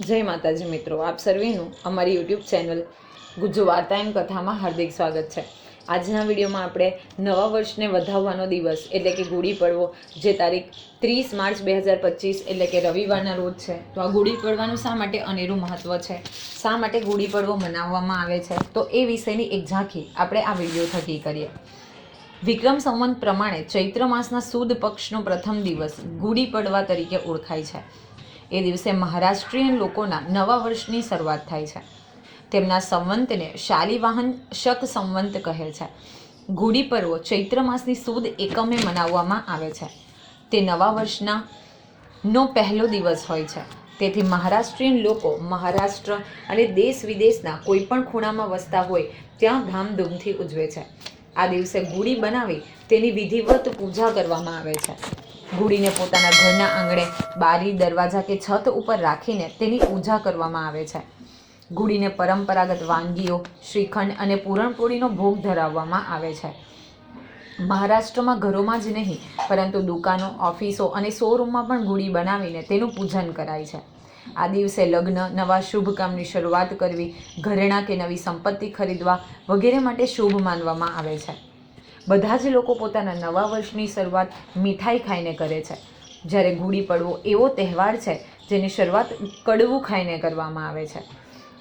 જય માતાજી મિત્રો, આપ સર્વેનું અમારી યુટ્યુબ ચેનલ ગુજ્જુ વાર્તા એમ કથામાં હાર્દિક સ્વાગત છે. આજના વિડીયોમાં આપણે નવા વર્ષને વધાવવાનો દિવસ, એટલે કે ગુડી પડવો, જે તારીખ ત્રીસ માર્ચ બે હજાર પચીસ, એટલે કે રવિવારના રોજ છે. તો આ ગુડી પડવાનું શા માટે અનેરું મહત્ત્વ છે? શા માટે ગુડી પડવો મનાવવામાં આવે છે? તો એ વિષયની એક ઝાંખી આપણે આ વીડિયો થકી કરીએ. વિક્રમ સંવંત પ્રમાણે ચૈત્ર માસના સુદ પક્ષનો પ્રથમ દિવસ ગુડી પડવા તરીકે ઓળખાય છે. એ દિવસે મહારાષ્ટ્રીયન લોકોના નવા વર્ષની શરૂઆત થાય છે. તેમના સંવંતને શાલિવાહન શક સંવંત કહે છે. ગુડી પર્વ ચૈત્ર માસની સુદ એકમે મનાવવામાં આવે છે. તે નવા વર્ષના નો પહેલો દિવસ હોય છે. તેથી મહારાષ્ટ્રીયન લોકો મહારાષ્ટ્ર અને દેશ વિદેશના કોઈ પણ ખૂણામાં વસતા હોય ત્યાં ધામધૂમથી ઉજવે છે. આ દિવસે ગુડી બનાવી તેની વિધિવત પૂજા કરવામાં આવે છે. ગુડીને પોતાના ઘરના આંગણે બારી, દરવાજા કે છત ઉપર રાખીને તેની પૂજા કરવામાં આવે છે. ગુડીને પરંપરાગત વાનગીઓ, શ્રીખંડ અને પૂરણપોળીનો ભોગ ધરાવવામાં આવે છે. મહારાષ્ટ્રમાં ઘરોમાં જ નહીં, પરંતુ દુકાનો, ઓફિસો અને શોરૂમમાં પણ ગુડી બનાવીને તેનું પૂજન કરાય છે. આ દિવસે લગ્ન, નવા શુભ કામની શરૂઆત કરવી, ઘરેણાં કે નવી સંપત્તિ ખરીદવા વગેરે માટે શુભ માનવામાં આવે છે. બધા જ લોકો પોતાના નવા વર્ષની શરૂઆત મીઠાઈ ખાઈને કરે છે. જ્યારે ગુડી પડવો એવો તહેવાર છે, જેની શરૂઆત કડવું ખાઈને કરવામાં આવે છે.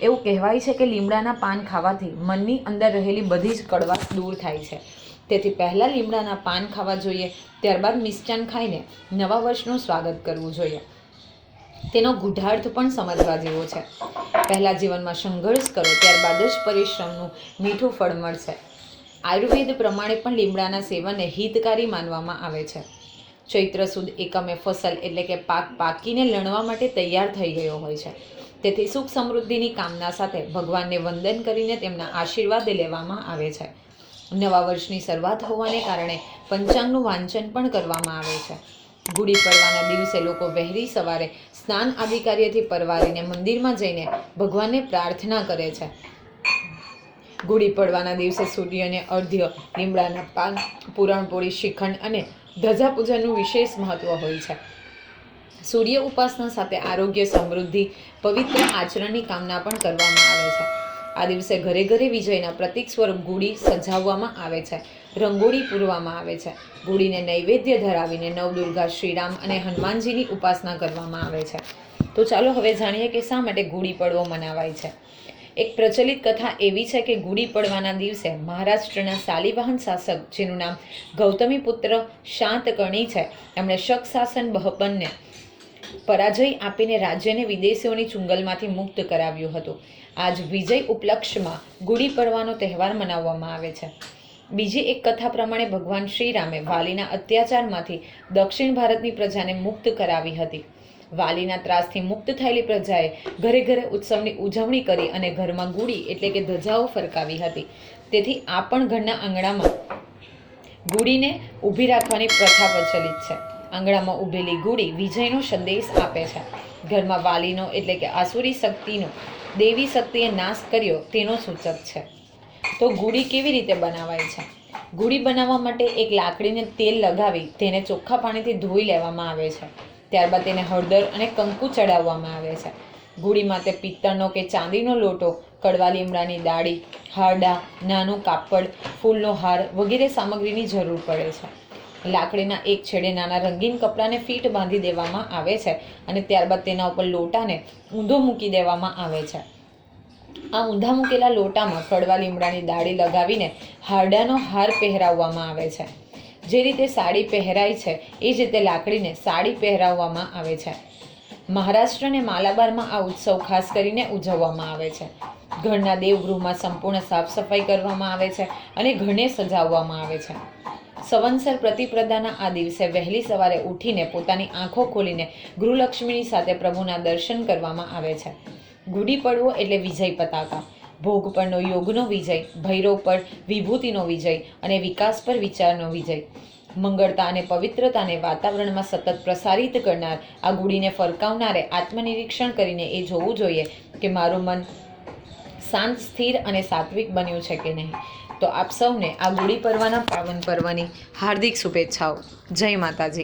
એવું કહેવાય છે કે લીમડાના પાન ખાવાથી મનની અંદર રહેલી બધી જ કડવાશ દૂર થાય છે. તેથી પહેલાં લીમડાના પાન ખાવા જોઈએ, ત્યારબાદ મિષ્ટાન ખાઈને નવા વર્ષનું સ્વાગત કરવું જોઈએ. તેનો ગુઢાર્થ પણ સમજવા જેવો છે. પહેલાં જીવનમાં સંઘર્ષ કરો, ત્યારબાદ જ પરિશ્રમનું મીઠું ફળ મળશે. આયુર્વેદ પ્રમાણે પણ લીમડાના સેવનને હિતકારી માનવામાં આવે છે. ચૈત્ર સુદ એકમે ફસલ એટલે કે પાક પાકીને લણવા માટે તૈયાર થઈ ગયો હોય છે. તેથી સુખ સમૃદ્ધિની કામના સાથે ભગવાનને વંદન કરીને તેમના આશીર્વાદ લેવામાં આવે છે. નવા વર્ષની શરૂઆત હોવાને કારણે પંચાંગનું વાંચન પણ કરવામાં આવે છે. ગુડી પડવાના દિવસે લોકો વહેલી સવારે સ્નાન આદિ કાર્યથી પરવારીને મંદિરમાં જઈને ભગવાનને પ્રાર્થના કરે છે. ગુડી પડવાના દિવસે સૂર્યને અર્ધ્ય લીમડાના પાન પૂરણપોળી શ્રીખંડ અને ધજા પૂજાનું વિશેષ મહત્વ હોય છે. સૂર્ય ઉપાસના સાથે આરોગ્ય સમૃદ્ધિ, પવિત્ર આચરણની કામના પણ કરવામાં આવે છે. આ દિવસે ઘરે ઘરે વિજયના પ્રતીક સ્વરૂપ ગુડી સજાવવામાં આવે છે. રંગોળી પૂરવામાં આવે છે. ગુડીને નૈવેદ્ય ધરાવીને નવદુર્ગા શ્રીરામ અને હનુમાનજીની ઉપાસના કરવામાં આવે છે. તો ચાલો હવે જાણીએ કે શા માટે ગુડી પડવો મનાવાય છે. એક પ્રચલિત કથા એવી છે કે ગુડી પડવાના દિવસે મહારાષ્ટ્રના શાલિવાહન શાસક, જેનું નામ ગૌતમી પુત્ર શાંતકર્ણી છે, એમણે શક શાસન બહપનને પરાજય આપીને રાજ્યને વિદેશીઓની ચુંગલમાંથી મુક્ત કરાવ્યું હતું. આજ વિજય ઉપલક્ષમાં ગુડી પડવાનો તહેવાર મનાવવામાં આવે છે. બીજી એક કથા પ્રમાણે ભગવાન શ્રીરામે વાલીના અત્યાચારમાંથી દક્ષિણ ભારતની પ્રજાને મુક્ત કરાવી હતી. વાલીના ત્રાસથી મુક્ત થયેલી પ્રજાએ ઘરે ઘરે ઉત્સવની ઉજવણી કરી અને ઘરમાં ગુડી એટલે કે ધજાઓ ફરકાવી હતી. તેથી આ પણ ઘરના આંગણામાં ગુડીને ઊભી રાખવાની પ્રથા પ્રચલિત છે. આંગણામાં ઊભેલી ગુડી વિજયનો સંદેશ આપે છે. ઘરમાં વાલીનો એટલે કે આસુરી શક્તિનો દેવી શક્તિએ નાશ કર્યો તેનો સૂચક છે. તો ગુડી કેવી રીતે બનાવાય છે? ગુડી બનાવવા માટે એક લાકડીને તેલ લગાવી તેને ચોખ્ખા પાણીથી ધોઈ લેવામાં આવે છે. ત્યારબાદ તેને હળદર અને કંકુ ચડાવવામાં આવે છે. ગુડીમાં તે પિત્તળનો કે ચાંદીનો લોટો, કડવા લીમડાની દાળી હારડા, નાનું કાપડ, ફૂલનો હાર વગેરે સામગ્રીની જરૂર પડે છે. લાકડીના એક છેડે નાના રંગીન કપડાને ફીટ બાંધી દેવામાં આવે છે અને ત્યારબાદ તેના ઉપર લોટાને ઊંધો મૂકી દેવામાં આવે છે. આ ઊંધા મૂકેલા લોટામાં કડવા લીમડાની દાળી લગાવીને હારડાનો હાર પહેરાવવામાં આવે છે. જે રીતે સાડી પહેરાય છે, એ જ રીતે લાકડીને સાડી પહેરાવવામાં આવે છે. મહારાષ્ટ્ર અને માલાબારમાં આ ઉત્સવ ખાસ કરીને ઉજવવામાં આવે છે. ઘરના દેવગૃહમાં સંપૂર્ણ સાફ સફાઈ કરવામાં આવે છે અને ઘરને સજાવવામાં આવે છે. સવંસર પ્રતિપ્રદાના આ દિવસે વહેલી સવારે ઉઠીને પોતાની આંખો ખોલીને ગૃહલક્ષ્મીની સાથે પ્રભુના દર્શન કરવામાં આવે છે. ગુડી પડવો એટલે વિજય પતાકા. ભોગ પરનો યોગનો વિજય, ભૈરવ પર વિભૂતિનો વિજય અને વિકાસ પર વિચારનો વિજય. મંગળતા અને પવિત્રતાને વાતાવરણમાં સતત પ્રસારિત કરનાર આ ગુડીને ફરકાવનારે આત્મનિરીક્ષણ કરીને એ જોવું જોઈએ કે મારું મન શાંત, સ્થિર અને સાત્વિક બન્યું છે કે નહીં. તો આપ સૌને આ ગુડી પર્વના પાવન પર્વની હાર્દિક શુભેચ્છાઓ. જય માતાજી.